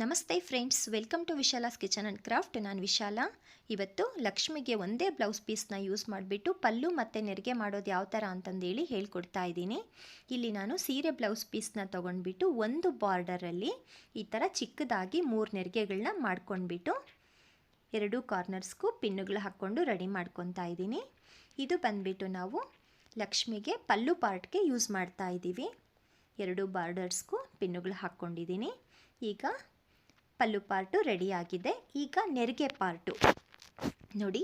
ನಮಸ್ತೆ friends, welcome to Vishala's kitchen and craft. ನಾನು ವಿಶಾಲ. ಇವತ್ತು ಲಕ್ಷ್ಮಿಗೆ ಒಂದೇ ಬ್ಲೌಸ್ ಪೀಸ್ನ ಯೂಸ್ ಮಾಡಿಬಿಟ್ಟು ಪಲ್ಲು ಮತ್ತು ನೆರಿಗೆ ಮಾಡೋದು ಯಾವ ಥರ ಅಂತಂದೇಳಿ ಹೇಳ್ಕೊಡ್ತಾ ಇದ್ದೀನಿ. ಇಲ್ಲಿ ನಾನು ಸೀರೆ ಬ್ಲೌಸ್ ಪೀಸ್ನ ತೊಗೊಂಡ್ಬಿಟ್ಟು ಒಂದು ಬಾರ್ಡರಲ್ಲಿ ಈ ಥರ ಚಿಕ್ಕದಾಗಿ ಮೂರು ನೆರಿಗೆಗಳನ್ನ ಮಾಡ್ಕೊಂಡ್ಬಿಟ್ಟು ಎರಡು ಕಾರ್ನರ್ಸ್ಗೂ ಪಿನ್ನುಗಳು ಹಾಕ್ಕೊಂಡು ರೆಡಿ ಮಾಡ್ಕೊತಾ ಇದ್ದೀನಿ. ಇದು ಬಂದ್ಬಿಟ್ಟು ನಾವು ಲಕ್ಷ್ಮಿಗೆ ಪಲ್ಲು ಪಾರ್ಟ್ಗೆ ಯೂಸ್ ಮಾಡ್ತಾ ಇದ್ದೀವಿ. ಎರಡು ಬಾರ್ಡರ್ಸ್ಗೂ ಪಿನ್ನುಗಳು ಹಾಕ್ಕೊಂಡಿದ್ದೀನಿ. ಈಗ ಪಲ್ಲು ಪಾರ್ಟು ರೆಡಿಯಾಗಿದೆ. ಈಗ ನೆರಿಗೆ ಪಾರ್ಟು. ನೋಡಿ,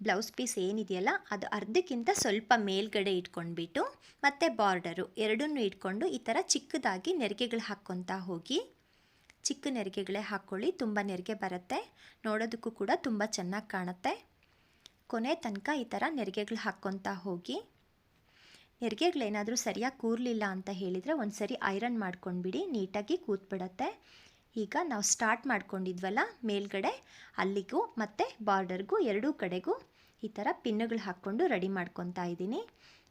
ಬ್ಲೌಸ್ ಪೀಸ್ ಏನಿದೆಯಲ್ಲ, ಅದು ಅರ್ಧಕ್ಕಿಂತ ಸ್ವಲ್ಪ ಮೇಲ್ಗಡೆ ಇಟ್ಕೊಂಡ್ಬಿಟ್ಟು, ಮತ್ತು ಬಾರ್ಡರು ಎರಡನ್ನೂ ಇಟ್ಕೊಂಡು ಈ ಥರ ಚಿಕ್ಕದಾಗಿ ನೆರಿಗೆಗಳು ಹಾಕ್ಕೊತಾ ಹೋಗಿ, ಚಿಕ್ಕ ನೆರಿಗೆಗಳೇ ಹಾಕ್ಕೊಳ್ಳಿ, ತುಂಬ ನೆರಿಗೆ ಬರುತ್ತೆ. ನೋಡೋದಕ್ಕೂ ಕೂಡ ತುಂಬ ಚೆನ್ನಾಗಿ ಕಾಣುತ್ತೆ. ಕೊನೆ ತನಕ ಈ ಥರ ನೆರಿಗೆಗಳು ಹಾಕ್ಕೊತಾ ಹೋಗಿ, ನೆರಿಗೆಗಳೇನಾದರೂ ಸರಿಯಾಗಿ ಕೂರಲಿಲ್ಲ ಅಂತ ಹೇಳಿದರೆ ಒಂದು ಸರಿ ಐರನ್ ಮಾಡ್ಕೊಂಡ್ಬಿಡಿ, ನೀಟಾಗಿ ಕೂತ್ಬಿಡತ್ತೆ. ಈಗ ನಾವು ಸ್ಟಾರ್ಟ್ ಮಾಡ್ಕೊಂಡಿದ್ವಲ್ಲ ಮೇಲ್ಗಡೆ, ಅಲ್ಲಿಗೂ ಮತ್ತು ಬಾರ್ಡರ್ಗೂ ಎರಡೂ ಕಡೆಗೂ ಈ ಥರ ಪಿನ್ನುಗಳು ಹಾಕ್ಕೊಂಡು ರೆಡಿ ಮಾಡ್ಕೊತಾ ಇದ್ದೀನಿ.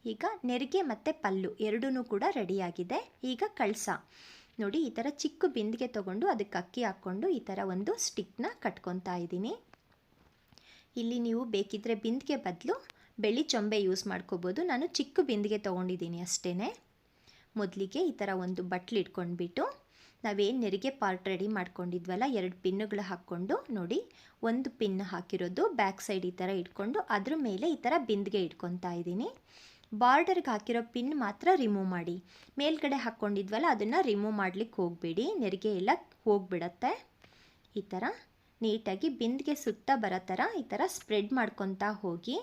ಈಗ ನೆರಿಗೆ ಮತ್ತು ಪಲ್ಲು ಎರಡೂ ಕೂಡ ರೆಡಿಯಾಗಿದೆ ಈಗ ಕಳಸ. ನೋಡಿ ಈ ಥರ ಚಿಕ್ಕ ಬಿಂದಿಗೆ ತೊಗೊಂಡು ಅದಕ್ಕೆ ಅಕ್ಕಿ ಹಾಕ್ಕೊಂಡು ಈ ಥರ ಒಂದು ಸ್ಟಿಕ್ನ ಕಟ್ಕೊತಾ ಇದ್ದೀನಿ. ಇಲ್ಲಿ ನೀವು ಬೇಕಿದ್ದರೆ ಬಿಂದಿಗೆ ಬದಲು ಬೆಳ್ಳಿ ಚೊಂಬೆ ಯೂಸ್ ಮಾಡ್ಕೋಬೋದು. ನಾನು ಚಿಕ್ಕ ಬಿಂದಿಗೆ ತೊಗೊಂಡಿದ್ದೀನಿ ಅಷ್ಟೇ ಮೊದಲಿಗೆ ಈ ಥರ ಒಂದು ಬಟ್ಲು ಇಟ್ಕೊಂಡ್ಬಿಟ್ಟು ನಾವೇನು ನೆರಿಗೆ ಪಾರ್ಟ್ ರೆಡಿ ಮಾಡ್ಕೊಂಡಿದ್ವಲ್ಲ, ಎರಡು ಪಿನ್ನುಗಳು ಹಾಕ್ಕೊಂಡು ನೋಡಿ, ಒಂದು ಪಿನ್ ಹಾಕಿರೋದು ಬ್ಯಾಕ್ ಸೈಡ್ ಈ ಥರ ಇಟ್ಕೊಂಡು ಅದ್ರ ಮೇಲೆ ಈ ಥರ ಬಿಂದಿಗೆ ಇಟ್ಕೊತಾ ಇದ್ದೀನಿ. ಬಾರ್ಡರ್ಗೆ ಹಾಕಿರೋ ಪಿನ್ ಮಾತ್ರ ರಿಮೂವ್ ಮಾಡಿ. ಮೇಲ್ಗಡೆ ಹಾಕ್ಕೊಂಡಿದ್ವಲ್ಲ, ಅದನ್ನು ರಿಮೂವ್ ಮಾಡಲಿಕ್ಕೆ ಹೋಗಬೇಡಿ, ನೆರಿಗೆ ಎಲ್ಲ ಹೋಗಿಬಿಡತ್ತೆ. ಈ ಥರ ನೀಟಾಗಿ ಬಿಂದಿಗೆ ಸುತ್ತ ಬರೋ ಥರ ಈ ಥರ ಸ್ಪ್ರೆಡ್ ಮಾಡ್ಕೊತಾ ಹೋಗಿ.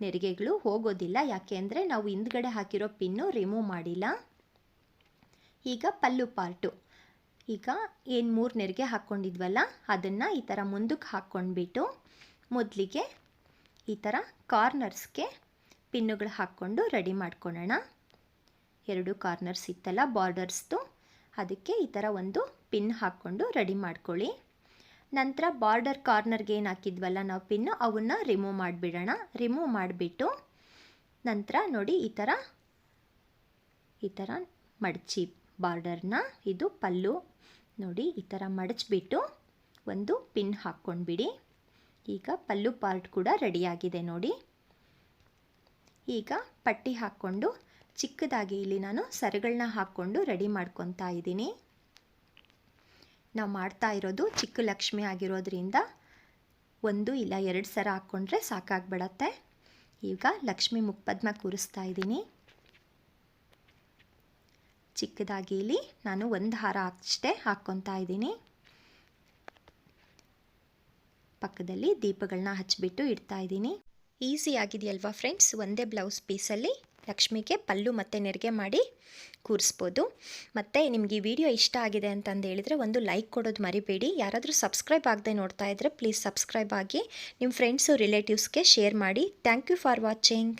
ನೆರಿಗೆಗಳು ಹೋಗೋದಿಲ್ಲ, ಯಾಕೆ ಅಂದರೆ ನಾವು ಹಿಂದ್ಗಡೆ ಹಾಕಿರೋ ಪಿನ್ನು ರಿಮೂವ್ ಮಾಡಿಲ್ಲ. ಈಗ ಪಲ್ಲು ಪಾರ್ಟು ಈಗ ಏನು ಮೂರು ನೆರಿಗೆ ಹಾಕ್ಕೊಂಡಿದ್ವಲ್ಲ ಅದನ್ನು ಈ ಥರ ಮುಂದಕ್ಕೆ ಹಾಕ್ಕೊಂಡ್ಬಿಟ್ಟು ಮೊದಲಿಗೆ ಈ ಥರ ಕಾರ್ನರ್ಸ್ಗೆ ಪಿನ್ನುಗಳು ಹಾಕ್ಕೊಂಡು ರೆಡಿ ಮಾಡ್ಕೊಳ್ಳೋಣ ಎರಡು ಕಾರ್ನರ್ಸ್ ಇತ್ತಲ್ಲ ಬಾರ್ಡರ್ಸ್ದು, ಅದಕ್ಕೆ ಈ ಥರ ಒಂದು ಪಿನ್ ಹಾಕ್ಕೊಂಡು ರೆಡಿ ಮಾಡ್ಕೊಳ್ಳಿ. ನಂತರ ಬಾರ್ಡರ್ ಕಾರ್ನರ್ಗೆ ಏನು ಹಾಕಿದ್ವಲ್ಲ ನಾವು ಪಿನ್ನು ಅವನ್ನ ರಿಮೂವ್ ಮಾಡಿಬಿಡೋಣ. ರಿಮೂವ್ ಮಾಡಿಬಿಟ್ಟು ನಂತರ ನೋಡಿ ಈ ಥರ ಈ ಥರ ಮಡಚಿ ಬಾರ್ಡರ್ನ ಇದು ಪಲ್ಲು. ನೋಡಿ, ಈ ಥರ ಮಡಚ್ಬಿಟ್ಟು ಒಂದು ಪಿನ್ ಹಾಕ್ಕೊಂಡ್ಬಿಡಿ. ಈಗ ಪಲ್ಲು ಪಾರ್ಟ್ ಕೂಡ ರೆಡಿಯಾಗಿದೆ ನೋಡಿ. ಈಗ ಪಟ್ಟಿ ಹಾಕ್ಕೊಂಡು, ಚಿಕ್ಕದಾಗಿ ಇಲ್ಲಿ ನಾನು ಸರಗಳನ್ನ ಹಾಕ್ಕೊಂಡು ರೆಡಿ ಮಾಡ್ಕೊತಾ ಇದ್ದೀನಿ. ನಾವು ಮಾಡ್ತಾ ಇರೋದು ಚಿಕ್ಕ ಲಕ್ಷ್ಮಿ ಆಗಿರೋದ್ರಿಂದ ಒಂದು ಇಲ್ಲ ಎರಡು ಸರ ಹಾಕ್ಕೊಂಡ್ರೆ ಸಾಕಾಗ್ಬಿಡತ್ತೆ. ಈಗ ಲಕ್ಷ್ಮಿ ಮುಖಪದ್ಮ ಕೂರಿಸ್ತಾ ಇದ್ದೀನಿ. ಚಿಕ್ಕದಾಗಿ ಇಲ್ಲಿ ನಾನು ಒಂದು ಹಾರ ಅಷ್ಟೇ ಹಾಕ್ಕೊತಾ ಇದ್ದೀನಿ. ಪಕ್ಕದಲ್ಲಿ ದೀಪಗಳನ್ನ ಹಚ್ಚಿಬಿಟ್ಟು ಇಡ್ತಾ ಇದ್ದೀನಿ. ಈಸಿ ಆಗಿದೆಯಲ್ವಾ ಫ್ರೆಂಡ್ಸ್? ಒಂದೇ ಬ್ಲೌಸ್ ಪೀಸಲ್ಲಿ ಲಕ್ಷ್ಮಿಗೆ ಪಲ್ಲು ಮತ್ತು ನೆರಿಗೆ ಮಾಡಿ ಕೂರಿಸ್ಬೋದು. ಮತ್ತು ನಿಮಗೆ ಈ ವಿಡಿಯೋ ಇಷ್ಟ ಆಗಿದೆ ಅಂತಂದು ಹೇಳಿದರೆ ಒಂದು ಲೈಕ್ ಕೊಡೋದು ಮರಿಬೇಡಿ. ಯಾರಾದರೂ ಸಬ್ಸ್ಕ್ರೈಬ್ ಆಗದೆ ನೋಡ್ತಾ ಇದ್ದರೆ ಪ್ಲೀಸ್ ಸಬ್ಸ್ಕ್ರೈಬ್ ಆಗಿ ನಿಮ್ಮ ಫ್ರೆಂಡ್ಸು ರಿಲೇಟಿವ್ಸ್ಗೆ ಶೇರ್ ಮಾಡಿ. Thank you for watching.